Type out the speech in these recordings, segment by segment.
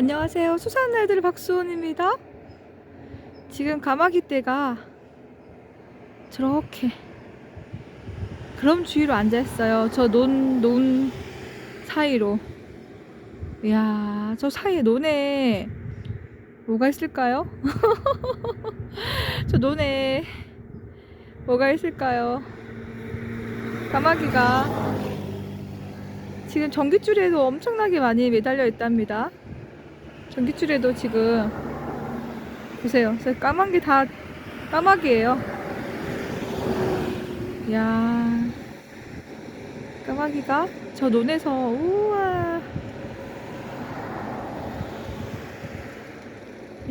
안녕하세요. 수산 날들 박수원입니다. 지금 가마귀 떼가 저렇게 그럼 주위로 앉아 있어요. 저 논, 논 사이로. 이야, 저 사이에 논에 뭐가 있을까요? 저 논에 뭐가 있을까요? 까마귀가 지금 전기줄에도 엄청나게 많이 매달려 있답니다. 전기줄에도 지금 보세요. 저 까만 게 다 까마귀예요. 야 까마귀가 저 논에서 우와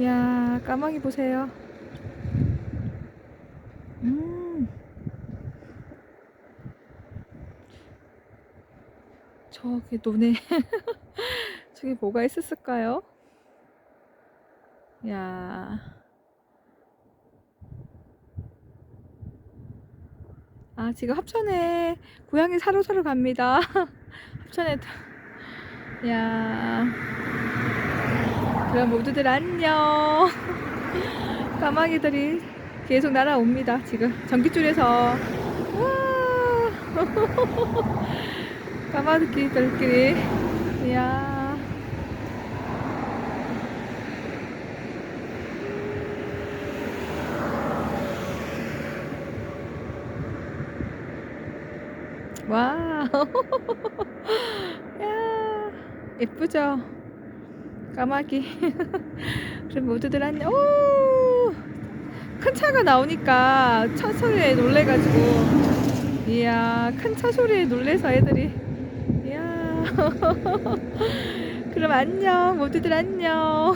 야 까마귀 보세요. 음 저기 논에 저기 뭐가 있었을까요? 야. 아, 지금 합천에 고양이 사러 사러 갑니다. 합천에 다- 야. 그럼 모두들 안녕. 까마귀들이 계속 날아옵니다. 지금 전기줄에서 와. 까마귀들끼리 이야. 와. 야. 예쁘죠? 까마귀. 그럼 모두들 안녕. 오! 큰 차가 나오니까 차 소리에 놀래가지고. 이야, 큰 차 소리에 놀래서 애들이. 이야. 그럼 안녕. 모두들 안녕.